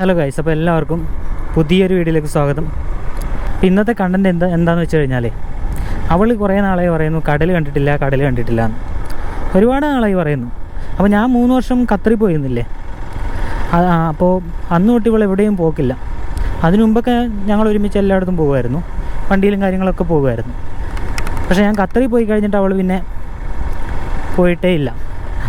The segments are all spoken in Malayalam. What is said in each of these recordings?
ഹലോ ഗൈസ് അപ്പോൾ എല്ലാവർക്കും പുതിയൊരു വീഡിയോയിലേക്ക് സ്വാഗതം. അപ്പോൾ ഇന്നത്തെ കണ്ടന്റ് എന്താ എന്താണെന്ന് വെച്ച് കഴിഞ്ഞാൽ അവൾ കുറേ നാളായി പറയുന്നു കടൽ കണ്ടിട്ടില്ല കടൽ കണ്ടിട്ടില്ല എന്ന്. ഒരുപാട് നാളായി പറയുന്നു. അപ്പോൾ ഞാൻ മൂന്ന് വർഷം ഖത്തറിൽ പോയിരുന്നില്ലേ? അപ്പോൾ അന്ന് തൊട്ട് ഇവൾ എവിടെയും പോക്കില്ല. അതിനു മുമ്പൊക്കെ ഞങ്ങൾ ഒരുമിച്ച് എല്ലായിടത്തും പോകുമായിരുന്നു. വണ്ടിയിലും കാര്യങ്ങളൊക്കെ പോകുമായിരുന്നു. പക്ഷേ ഞാൻ ഖത്തറിൽ പോയി കഴിഞ്ഞിട്ട് അവൾ പിന്നെ പോയിട്ടേ ഇല്ല.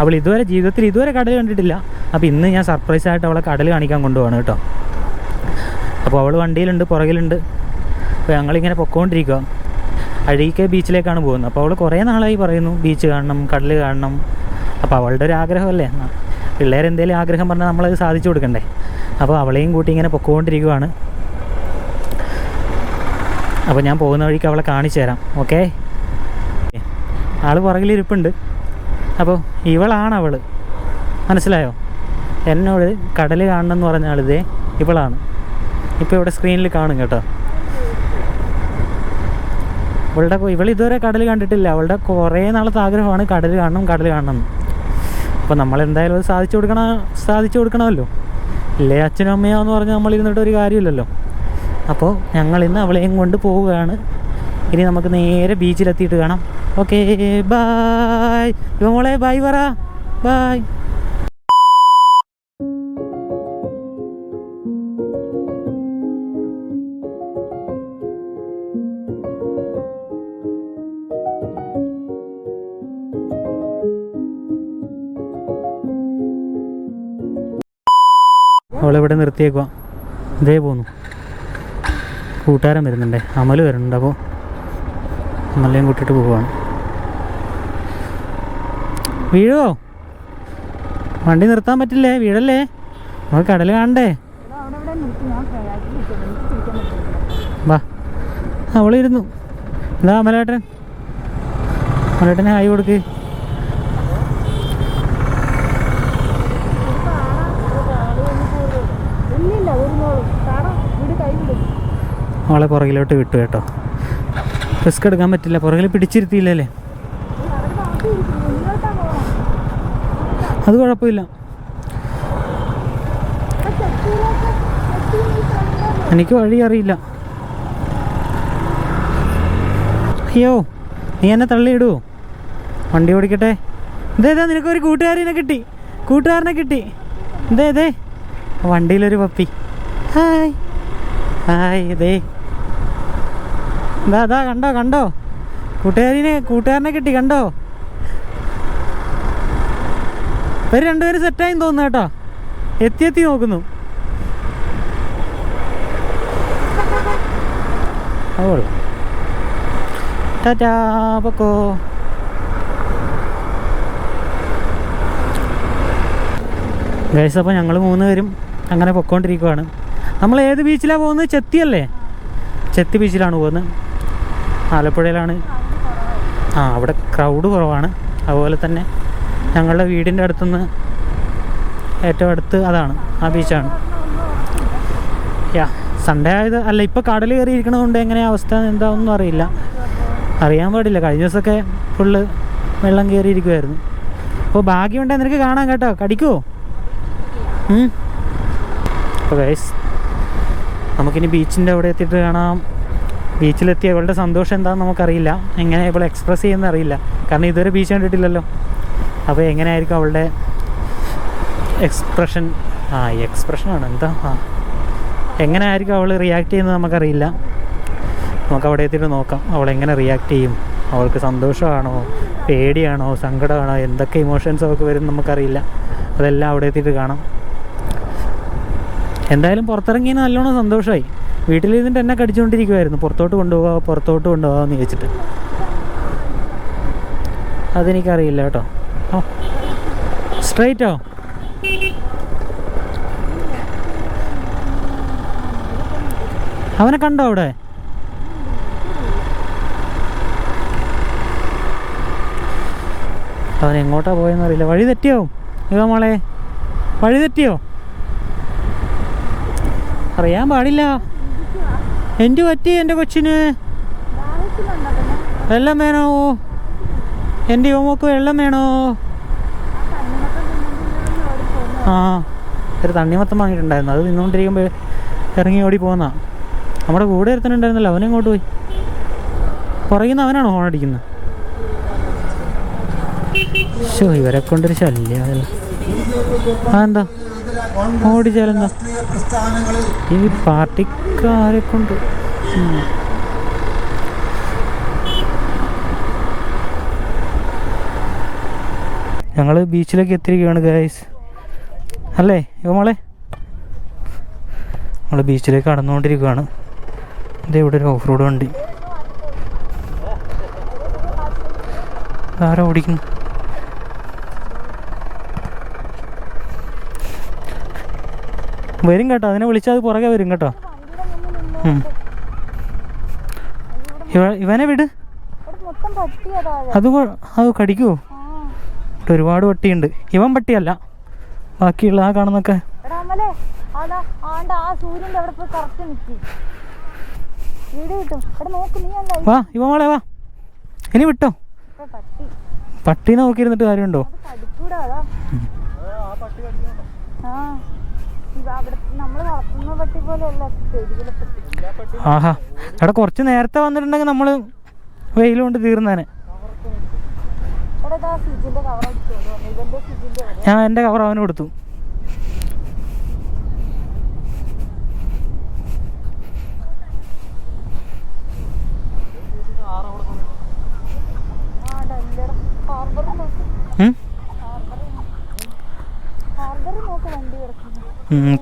അവൾ ഇതുവരെ ജീവിതത്തിൽ ഇതുവരെ കടൽ കണ്ടിട്ടില്ല. അപ്പോൾ ഇന്ന് ഞാൻ സർപ്രൈസ് ആയിട്ട് അവളെ കടൽ കാണിക്കാൻ കൊണ്ടുപോവാണ് കേട്ടോ. അപ്പോൾ അവൾ വണ്ടിയിലുണ്ട് പുറകിലുണ്ട്. അപ്പോൾ ഞങ്ങളിങ്ങനെ പൊക്കോണ്ടിരിക്കുക അഴീക്കെ ബീച്ചിലേക്കാണ് പോകുന്നത്. അപ്പോൾ അവൾ കുറേ നാളായി പറയുന്നു ബീച്ച് കാണണം കടൽ കാണണം. അപ്പോൾ അവളുടെ ഒരു ആഗ്രഹമല്ലേ? പിള്ളേരെന്തേലും ആഗ്രഹം പറഞ്ഞാൽ നമ്മളത് സാധിച്ചു കൊടുക്കണ്ടേ? അപ്പോൾ അവളെയും കൂട്ടി ഇങ്ങനെ പൊക്കോണ്ടിരിക്കുവാണ്. അപ്പോൾ ഞാൻ പോകുന്ന വഴിക്ക് അവളെ കാണിച്ചു തരാം ഓക്കെ? ആൾ പുറകിലിരിപ്പുണ്ട്. അപ്പോൾ ഇവളാണ് അവൾ മനസ്സിലായോ? എന്നോട് കടൽ കാണണം എന്ന് പറഞ്ഞ ആളിതേ ഇവളാണ്. ഇപ്പോൾ ഇവിടെ സ്ക്രീനിൽ കാണും കേട്ടോ. ഇവളുടെ ഇവൾ ഇതുവരെ കടൽ കണ്ടിട്ടില്ല. അവളുടെ കുറേ നാളത്തെ ആഗ്രഹമാണ് കടൽ കാണണം കടൽ കാണണം. അപ്പോൾ നമ്മൾ എന്തായാലും അത് സാധിച്ചു കൊടുക്കണ സാധിച്ചു കൊടുക്കണമല്ലോ. ഇല്ലേ അച്ഛനും അമ്മയാന്ന് പറഞ്ഞ് നമ്മൾ ഇരുന്നിട്ട് ഒരു കാര്യമില്ലല്ലോ. അപ്പോൾ ഞങ്ങൾ ഇന്ന് അവളെയും കൊണ്ട് പോവുകയാണ്. ഇനി നമുക്ക് നേരെ ബീച്ചിലെത്തിയിട്ട് കാണാം. ഓക്കേ ബായ് മോളെ ബായ് പറ. ബായ് അവളിവിടെ നിർത്തിയേക്കുക ഇതേ പോന്നു. കൂട്ടുകാരൻ വരുന്നുണ്ടേ. അമൽ വരുന്നുണ്ട്. അപ്പോൾ അമലേയും കൂട്ടിയിട്ട് പോവുകയാണ്. വീഴോ? വണ്ടി നിർത്താൻ പറ്റില്ലേ? വീഴല്ലേ? നമുക്ക് കടൽ കാണണ്ടേ? വാ. അവളിരുന്നു. എന്താ അമലേട്ടൻ. അമലേട്ടനെ ആയി കൊടുക്ക് ഇല്ലില്ല ഒരു മോളും കാരണം വീട് കൈ വിടും അവളെ പുറകിലോട്ട് വിട്ടു കേട്ടോ. റിസ്ക് എടുക്കാൻ പറ്റില്ല പുറകിൽ പിടിച്ചിരുത്തിയില്ലല്ലേ? അത് കുഴപ്പമില്ല. എനിക്ക് വഴി അറിയില്ല. അയ്യോ നീ എന്നെ തള്ളിയിടുവോ വണ്ടി ഓടിക്കട്ടെ. ഇതേ നിനക്ക് ഒരു കൂട്ടുകാരനെ കിട്ടി. കൂട്ടുകാരനെ കിട്ടി. ഇതേ ഇതേ വണ്ടിയിലൊരു പപ്പി. ഹായ്. ഹായ് ഇതേ ഇതാ അതാ കണ്ടോ കണ്ടോ? കൂട്ടുകാരിനെ കൂട്ടുകാരനെ കിട്ടി കണ്ടോ? ഇവർ രണ്ടുപേരും സെറ്റായി തോന്നുന്നു കേട്ടോ. എത്തി എത്തി നോക്കുന്നു. പൊക്കോ. ഗൈസ് അപ്പോൾ ഞങ്ങൾ മൂന്ന് പേരും അങ്ങനെ പൊക്കോണ്ടിരിക്കുവാണ്. നമ്മൾ ഏത് ബീച്ചിലാണ് പോകുന്നത്? ചെത്തിയല്ലേ ചെത്തി ബീച്ചിലാണ് പോകുന്നത്. ആലപ്പുഴയിലാണ്. ആ അവിടെ ക്രൗഡ് കുറവാണ്. അതുപോലെ തന്നെ ഞങ്ങളുടെ വീടിന്റെ അടുത്തുനിന്ന് ഏറ്റവും അടുത്ത് അതാണ് ആ ബീച്ചാണ് യാ സൺഡേ ആയത് അല്ല ഇപ്പോൾ കടൽ കയറി കൊണ്ട് എങ്ങനെ അവസ്ഥ എന്താണെന്നും അറിയില്ല. അറിയാൻ പാടില്ല കഴിഞ്ഞ ദിവസമൊക്കെ ഫുള്ള് വെള്ളം കയറിയിരിക്കുമായിരുന്നു അപ്പോൾ ഭാഗ്യമുണ്ടെങ്കിൽ നിനക്ക് കാണാം കേട്ടോ കടിക്കുമോ അപ്പോൾ ഗൈസ് നമുക്കിനി ബീച്ചിന്റെ അവിടെ എത്തിയിട്ട് കാണാം. ബീച്ചിലെത്തി അവളുടെ സന്തോഷം എന്താണെന്ന് നമുക്കറിയില്ല. എങ്ങനെ ഇവൾ എക്സ്പ്രസ് ചെയ്യുന്ന അറിയില്ല. കാരണം ഇതുവരെ ബീച്ച് കണ്ടിട്ടില്ലല്ലോ. അപ്പോൾ എങ്ങനെയായിരിക്കും അവളുടെ എക്സ്പ്രഷൻ ആ എക്സ്പ്രഷനാണ് എന്താ? ആ. എങ്ങനെയായിരിക്കും അവൾ റിയാക്ട് ചെയ്യുന്നത് നമുക്കറിയില്ല. നമുക്ക് അവിടെ എത്തിയിട്ട് നോക്കാം. അവൾ എങ്ങനെ റിയാക്ട് ചെയ്യും? അവൾക്ക് സന്തോഷമാണോ? പേടിയാണോ? സങ്കടമാണോ? എന്തൊക്കെ ഇമോഷൻസ് അവൾക്ക് വരും നമുക്കറിയില്ല. അതെല്ലാം അവിടെ എത്തിയിട്ട് കാണാം. എന്തായാലും പുറത്തിറങ്ങിയെന്ന് നല്ലോണം സന്തോഷമായി. വീട്ടിൽ ഇരുന്നിട്ട് എന്നെ കടിച്ചുകൊണ്ടിരിക്കുമായിരുന്നു പുറത്തോട്ട് കൊണ്ടുപോകാം പുറത്തോട്ട് കൊണ്ടുപോകാമെന്ന് ചോദിച്ചിട്ട്. അതെനിക്കറിയില്ല കേട്ടോ. സ്ട്രൈറ്റോ അവനെ കണ്ടോ അവിടെ? അവൻ എങ്ങോട്ടാ പോയെന്ന് അറിയില്ല. വഴി തെറ്റിയോ? ഇവ മോളെ. വഴി തെറ്റിയോ? അറിയാൻ പാടില്ല. എന്ത് പറ്റി എന്റെ കൊച്ചിന്? വെള്ളം വേണോ? എന്റെ യോമോക്ക് വെള്ളം വേണോ? ആ. ഒരു തണ്ണിമത്തം വാങ്ങിയിട്ടുണ്ടായിരുന്നു. അത് നിന്നുകൊണ്ടിരിക്കുമ്പോൾ ഇറങ്ങി ഓടി പോകുന്ന നമ്മുടെ കൂടെ ഒരുത്തനുണ്ടായിരുന്നല്ലോ അവനും ഇങ്ങോട്ട് പോയി. പുറകിൽ അവനാണ് ഹോൺ അടിക്കുന്നത് ശോ ഇവരെ കൊണ്ടൊരു ശല്യം ആ എന്താ ഓടിച്ചാലെന്താ ഈ പാർട്ടിക്കാരെ കൊണ്ട്. ഞങ്ങൾ ബീച്ചിലേക്ക് എത്തിയിരിക്കുകയാണ് ഗൈസ് അല്ലേ യോ മോളെ? നമ്മൾ ബീച്ചിലേക്ക് കടന്നുകൊണ്ടിരിക്കുകയാണ്. ഇത് ഇവിടെ ഒരു ഓഫ് റോഡ് വണ്ടി. ആരാ ഓടിക്കുന്നു വരും കേട്ടോ അതിനെ വിളിച്ചാൽ അത് പുറകെ വരും കേട്ടോ. ഇവനെ വിട്. അത് അത് കടിക്കുമോ ഒരുപാട് പട്ടിയുണ്ട്. ഇവൻ പട്ടിയല്ല. ബാക്കിയുള്ള ആ കാണുന്നൊക്കെ. വാ ഇവ മോളെ വാ ഇനി വിട്ടോ. പട്ടീനെ നോക്കിയിരുന്നിട്ട് കാര്യമുണ്ടോ? ആ. ആഹാ. എടാ കുറച്ച് നേരത്തെ വന്നിട്ടുണ്ടെങ്കിൽ നമ്മൾ വെയിൽ കൊണ്ട് തീർന്നേനെ ഞാൻ എന്റെ കവർ അവന് കൊടുത്തു.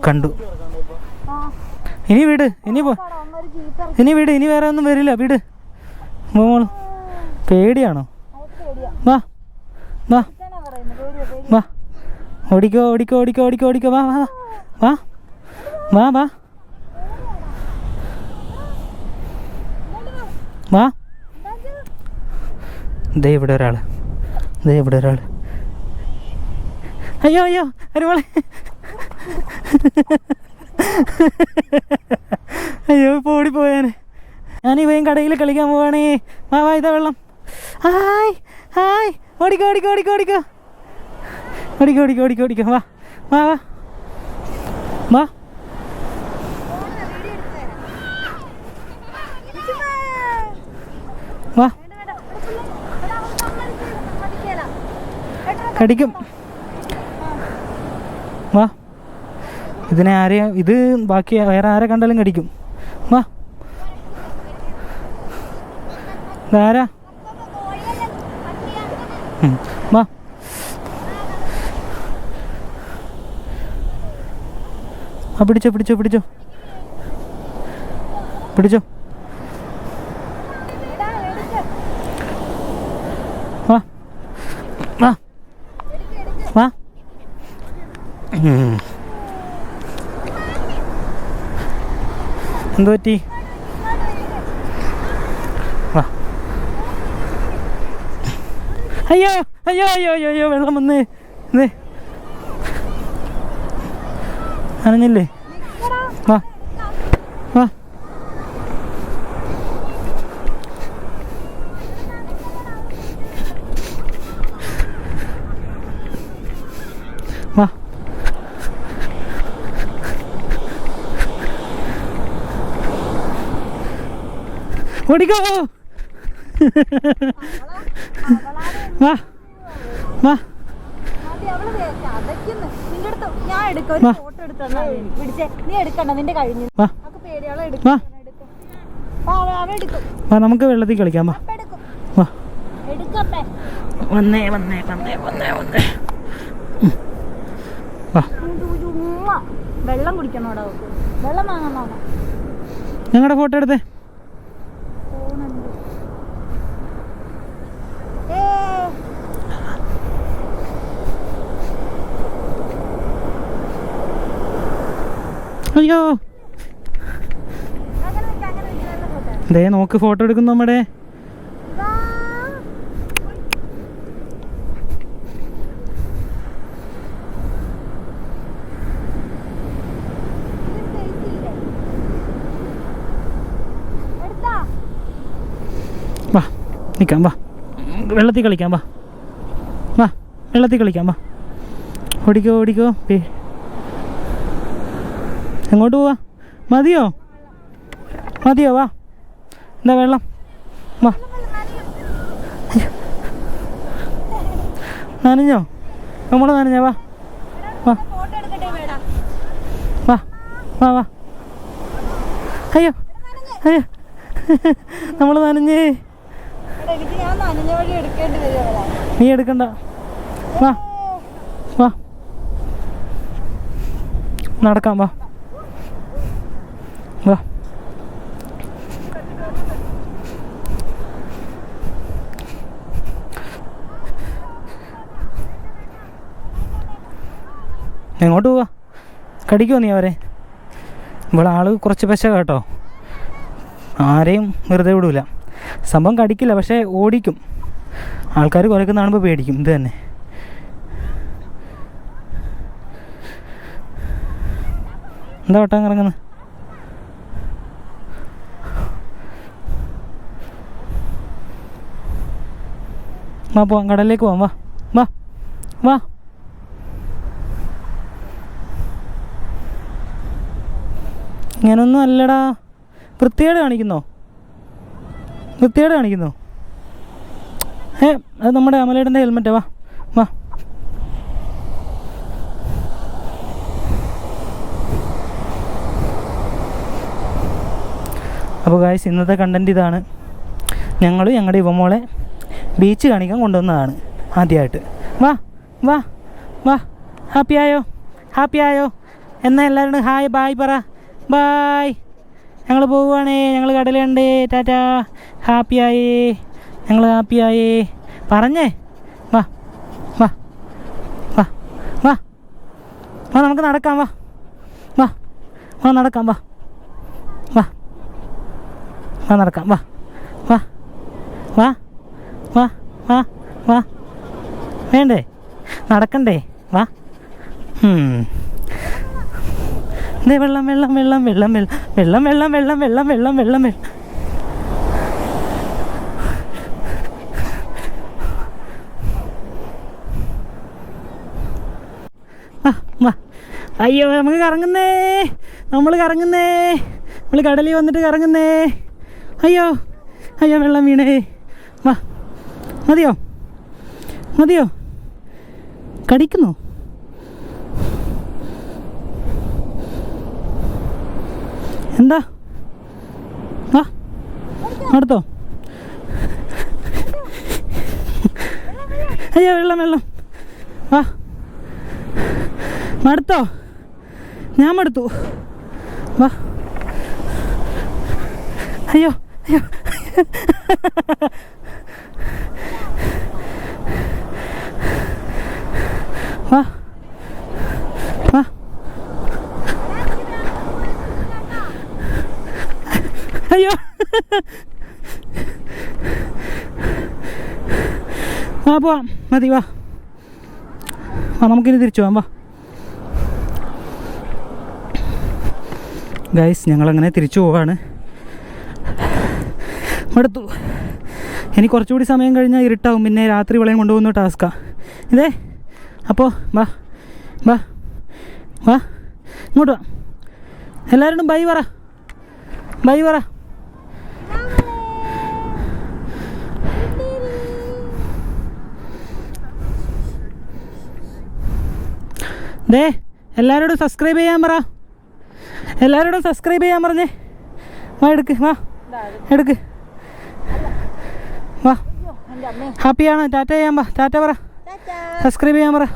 കണ്ടു. ഇനി വീട് ഇനി പോ ഇനി വീട് ഇനി വേറെ ഒന്നും വരില്ല വീട്. മോൾ പേടിയാണോ? വാ വാ. വാ. ഓടിക്കോ ഓടിക്കോ ഓടിക്കോ ഓടിക്കോ ഓടിക്കോ. വാ വാ വാ. വാ വാ. വാ. ദേ ഇവിടെ ഒരാൾ ദേ ഇവിടെ ഒരാൾ അയ്യോ അയ്യോ അരുമോളെ. അയ്യോ ഇപ്പോൾ ഓടിപ്പോയാന്. ഞാൻ ഇവയും കടയിൽ കളിക്കാൻ പോവാണേ. വാ വാ ഇതാ വെള്ളം. Hi hi. ഓടിക്കോ ഓടിക്കോ ഓടിക്കോ ഓടിക്കോ. ഓടിക്കോ ഓടിക്കോ ഓടിക്കോ ഓടിക്കോ. വാ വാ വാ. വാ. വാ. കടിക്കും. വാ. ഇതിനെ ആരെയും ഇത് ബാക്കി വേറെ ആരെ കണ്ടാലും കടിക്കും. വാ. ഇതാരാ? വാ. ആ പിടിച്ചോ പിടിച്ചോ പിടിച്ചോ. പിടിച്ചോ വാ വാ വാ ഉം. എന്ത് പറ്റി? അയ്യോ അയ്യോ അയ്യോ അയ്യോ അയ്യോ വെള്ളം വന്നേ എന്തേ അവ വാ വാ. നമുക്ക് വെള്ളത്തിൽ കളിക്കാം. വാ. വന്നേ വന്നേ വന്നേ വന്നേ വന്നേ. വെള്ളം കുടിക്കണോടാ. വെള്ളം വാങ്ങാൻ ഞങ്ങളുടെ ഫോട്ടോ എടുത്തേ ഫോണുണ്ട് ഏ അയ്യോ. ദേ നോക്ക് ഫോട്ടോ എടുക്കുന്നു നമ്മുടെ വാ നിൽക്കാം വാ. വെള്ളത്തിൽ കളിക്കാം വാ. വാ വെള്ളത്തിൽ കളിക്കാം വാ. ഓടിക്കോ ഓടിക്കോ. പേ എങ്ങോട്ട് പോവാ? മതിയോ? മതിയോ വാ. എന്താ വെള്ളം. വാ. നനഞ്ഞോ? നമ്മൾ നനഞ്ഞോ വാ. വാ. വാ വാ അയ്യോ അയ്യോ. നമ്മൾ നനഞ്ഞേ. നീ എടുക്കണ്ട. വാ വാ. നടക്കാം വാ. എങ്ങോട്ട് പോവാ? കടിക്കുമോ നീ അവരെ? ഇവിടെ ആൾ കുറച്ച് പശ കേട്ടോ ആരെയും വെറുതെ വിടൂല. സംഭവം കടിക്കില്ല പക്ഷേ ഓടിക്കും. ആൾക്കാർ കുറയ്ക്കുന്ന കാണുമ്പോൾ പേടിക്കും ഇത് തന്നെ. എന്താ വട്ടം കറങ്ങുന്നത് വാ പോവാം കടലിലേക്ക് പോവാം. വാ വാ വാ. ഇങ്ങനൊന്നും അല്ലടാ. വൃത്തികേട് കാണിക്കുന്നോ? വൃത്തികേട് കാണിക്കുന്നോ? ഏ അത് നമ്മുടെ അമലേട്ടന്റെ ഹെൽമെറ്റ്. വാ വാ. അപ്പോൾ ഗായ്സ് ഇന്നത്തെ കണ്ടന്റ് ഇതാണ്. ഞങ്ങളും ഞങ്ങളുടെ യുവമോളെ ബീച്ച് കാണിക്കാൻ കൊണ്ടുവന്നതാണ് ആദ്യമായിട്ട്. വാ വാ വാ. ഹാപ്പി ആയോ? ഹാപ്പി ആയോ? എന്നാൽ എല്ലാവരും ഹായ് ബായ് പറ. ബായ് ഞങ്ങൾ പോവുകയാണേ. ഞങ്ങൾ കടലുണ്ട്. ടാറ്റാ. ഹാപ്പിയായേ ഞങ്ങൾ ഹാപ്പിയായേ പറഞ്ഞേ. വാ വാ വാ വാ. വാ നമുക്ക് നടക്കാം. വാ വാ വാ നടക്കാം. വാ വാ വാ നടക്കാം. വാ വാ വാ. വാ വാ വാ. വേണ്ടേ? നടക്കണ്ടേ? വാ. ഇതേ വെള്ളം വെള്ളം വെള്ളം വെള്ളം വെള്ളം. വെള്ളം വെള്ളം വെള്ളം വെള്ളം വെള്ളം വെള്ളം അയ്യോ നമുക്ക് കറങ്ങുന്നേ. നമ്മൾ കറങ്ങുന്നേ. നമ്മൾ കടലിൽ വന്നിട്ട് കറങ്ങുന്നേ. അയ്യോ അയ്യോ വെള്ളം വീണേ. മതിയോ? മതിയോ? കടിക്കുന്നോ? എന്താ? ആ അടുത്തോ അയ്യോ വെള്ളം വെള്ളം. ആ മടുത്തോ ഞാൻ മടുത്തു. വാ. അയ്യോ അയ്യോ. വാ. വാ. അയ്യോ. വാ പോവാം. മതി വാ. ആ നമുക്കിനി തിരിച്ചു പോവാം വാ. ഗൈസ് ഞങ്ങളങ്ങനെ തിരിച്ചു പോവാണ്. മടുത്തു. ഇനി കുറച്ചുകൂടി സമയം കഴിഞ്ഞാൽ ഇരുട്ടാവും. പിന്നെ രാത്രി വിളയും കൊണ്ടുപോകുന്ന ടാസ്ക്കാണ് ഇതേ. അപ്പോൾ വാ വാ വാ ഇങ്ങോട്ട് വാ. എല്ലാവരോടും ബൈ പറ. ബൈ പറ. ദേ എല്ലാവരോടും സബ്സ്ക്രൈബ് ചെയ്യാൻ പറ. എല്ലാവരോടും സബ്സ്ക്രൈബ് ചെയ്യാൻ പറഞ്ഞേ. വാ എടുക്ക് വാ. എടുക്ക്. വാ. ഹാപ്പിയാണ് ടാറ്റ ചെയ്യാൻ പറ. ടാറ്റ പറ. സബ്സ്ക്രൈബ് ചെയ്യാൻ പറ.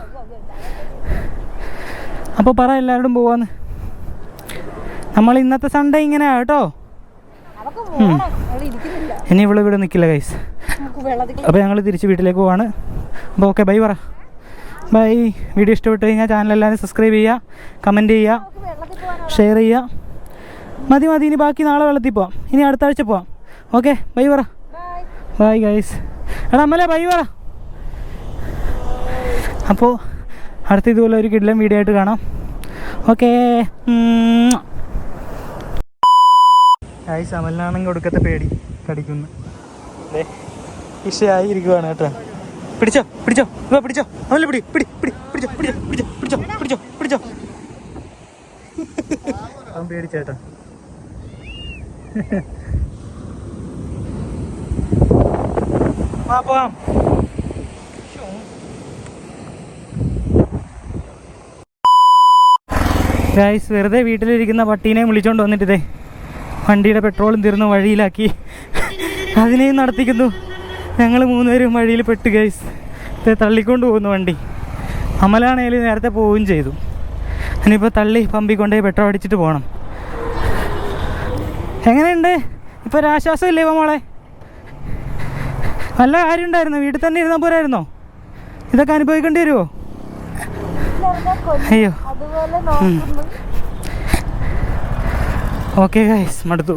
അപ്പോൾ പറ എല്ലാവരോടും പോവാന്ന്. നമ്മൾ ഇന്നത്തെ സൺഡേ ഇങ്ങനെയാ കേട്ടോ. ഇനി ഇവിടെ ഇവിടെ നിൽക്കില്ല ഗൈസ് അപ്പോൾ ഞങ്ങൾ തിരിച്ച് വീട്ടിലേക്ക് പോവാണ്. അപ്പോൾ ഓക്കെ ബൈ പറ. ബൈ വീഡിയോ ഇഷ്ടപ്പെട്ട് കഴിഞ്ഞാൽ ചാനൽ എല്ലാവരും സബ്സ്ക്രൈബ് ചെയ്യുക കമന്റ് ചെയ്യുക ഷെയർ ചെയ്യുക മതി മതി ഇനി ബാക്കി നാളെ വെള്ളത്തിൽ പോവാം. ഇനി അടുത്ത ആഴ്ച പോവാം. ഓക്കെ ബൈ പറ. ബൈ ബൈ ഗൈസ് എടാ അമ്മല്ലേ ബൈ പറ. അപ്പോൾ അടുത്ത ഇതുപോലെ ഒരു കിടിലം വീഡിയോ ആയിട്ട് കാണാം. ഓക്കേ അമലിനാണെങ്കിൽ കൊടുക്കത്തെ പേടി. കടിക്കുന്നു. ഇഷയായി ഇരിക്കുവാണ് കേട്ടോ. പിടിച്ചോ പിടിച്ചോ പിടിച്ചോ. അമല പിടി പിടി പിടി പിടിച്ചോ പിടിച്ചോ പിടിച്ചോ പിടിച്ചോ പിടിച്ചോ പിടിച്ചോ. പേടിച്ചേട്ടാ വാ പോവാം. ഗൈസ് വെറുതെ വീട്ടിലിരിക്കുന്ന പട്ടീനെ വിളിച്ചോണ്ട് വന്നിട്ടേ വണ്ടിയുടെ പെട്രോളും തീർന്ന് വഴിയിലാക്കി. അതിനെയും നടത്തിക്കുന്നു. ഞങ്ങൾ മൂന്നുപേരും വഴിയിൽ പെട്ട് ഗൈസ് ഇതേ തള്ളിക്കൊണ്ട് പോകുന്നു വണ്ടി. അമലാണേലും നേരത്തെ പോവുകയും ചെയ്തു. ഇനിയിപ്പോൾ തള്ളി പമ്പിക്കൊണ്ടേ പെട്രോൾ അടിച്ചിട്ട് പോകണം എങ്ങനെയുണ്ട്? ഇപ്പോൾ ഒരു ഇല്ലേ ഇപ്പം മോളെ? നല്ല കാര്യം ഉണ്ടായിരുന്നു വീട്ടിൽ തന്നെ ഇരുന്നാൽ പോരായിരുന്നോ? ഇതൊക്കെ അനുഭവിക്കേണ്ടി വരുമോ. അയ്യോ. ഓക്കെ ഗൈസ് മടുത്തു.